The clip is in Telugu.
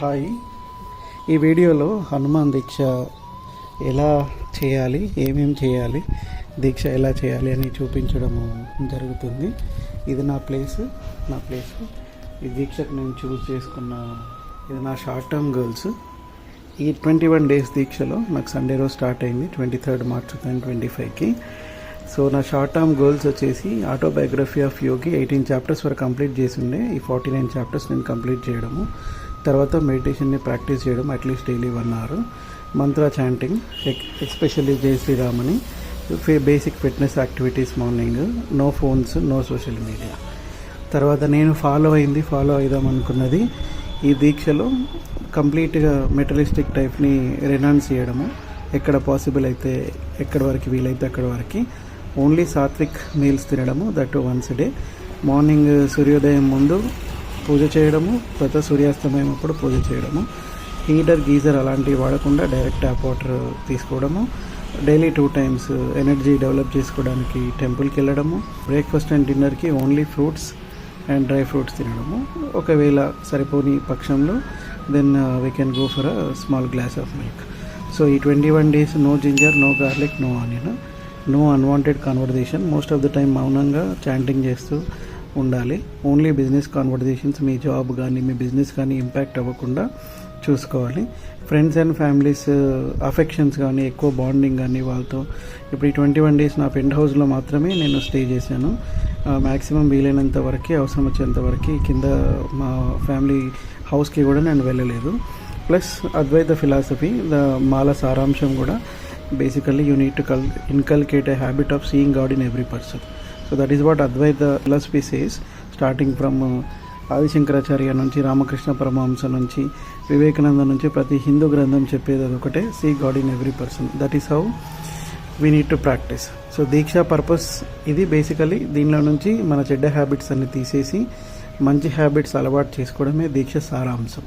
హాయ్. ఈ వీడియోలో హనుమాన్ దీక్ష ఎలా చేయాలి ఏమేమి చేయాలి దీక్ష ఎలా చేయాలి అని చూపించడము జరుగుతుంది. ఇది నా ప్లేస్ నా ప్లేస్. ఈ దీక్షకు నేను చూస్ చేసుకున్న ఇది నా షార్ట్ టర్మ్ గర్ల్స్ ఈ ట్వంటీ వన్ డేస్ దీక్షలో నాకు సండే రోజు స్టార్ట్ అయింది twenty third March two thousand twenty ఫైవ్కి సో నా షార్ట్ టర్మ్ గోల్స్ వచ్చేసి autobiography of Yogi eighteen chapters వరకు కంప్లీట్ చేసి ఉండే ఈ ఫార్టీ నైన్ చాప్టర్స్ నేను కంప్లీట్ చేయడము. తర్వాత మెడిటేషన్ని ప్రాక్టీస్ చేయడం at least daily one hour. Mantra chanting especially Jai శ్రీరామని basic fitness activities morning. No phones no social media. తర్వాత నేను ఫాలో అయింది ఫాలో అవుదాం అనుకున్నది ఈ దీక్షలో కంప్లీట్గా మెటలిస్టిక్ టైప్ని రెనౌన్స్ చేయడము. ఎక్కడ పాసిబుల్ అయితే ఎక్కడి వరకు వీలైతే అక్కడ వరకు. ఓన్లీ సాత్విక్ మీల్స్ తినడము దట్ వన్స్ డే మార్నింగ్ సూర్యోదయం ముందు పూజ చేయడము తర్వాత సూర్యాస్తమయం అప్పుడు పూజ చేయడము హీటర్ గీజర్ అలాంటివి వాడకుండా డైరెక్ట్ ట్యాప్ వాటర్ తీసుకోవడము daily two times energy develop చేసుకోవడానికి టెంపుల్కి వెళ్ళడము బ్రేక్ఫాస్ట్ అండ్ డిన్నర్కి only fruits and dry fruits తినడము. ఒకవేళ సరిపోని పక్షంలో then we can go for a small glass of milk so ఈ twenty one days no ginger no garlic no onion no unwanted conversation most of the time మౌనంగా చాంటింగ్ చేస్తూ ఉండాలి. ఓన్లీ బిజినెస్ కాన్వర్జేషన్స్ మీ జాబ్ కానీ మీ బిజినెస్ కానీ ఇంపాక్ట్ అవ్వకుండా చూసుకోవాలి. ఫ్రెండ్స్ అండ్ ఫ్యామిలీస్ అఫెక్షన్స్ కానీ ఎక్కువ బాండింగ్ కానీ వాళ్ళతో ఇప్పుడు ఈ ట్వంటీ వన్ డేస్ నా పెంట్ హౌస్లో మాత్రమే నేను స్టే చేశాను. Uh, మ్యాక్సిమం వీలైనంత వరకు అవసరం వచ్చేంత వరకు కింద మా ఫ్యామిలీ హౌస్కి కూడా నేను వెళ్ళలేదు. ప్లస్ అద్వైత ఫిలాసఫీ ద మాల సారాంశం కూడా బేసికల్లీ యూ నీడ్ టు కల్ inculcate a habit of seeing God in every person so that is what Advaita philosophy says starting from Adi Shankaracharya నుంచి రామకృష్ణ పరమహంస నుంచి వివేకానంద నుంచి ప్రతి హిందూ గ్రంథం చెప్పేది అది ఒకటే see God in every person that is how we need to practice so Deeksha purpose ఇది బేసికలీ దీనిలో నుంచి మన చెడ్డ హ్యాబిట్స్ అన్ని తీసేసి మంచి హ్యాబిట్స్ అలవాటు చేసుకోవడమే దీక్ష సారాంశం.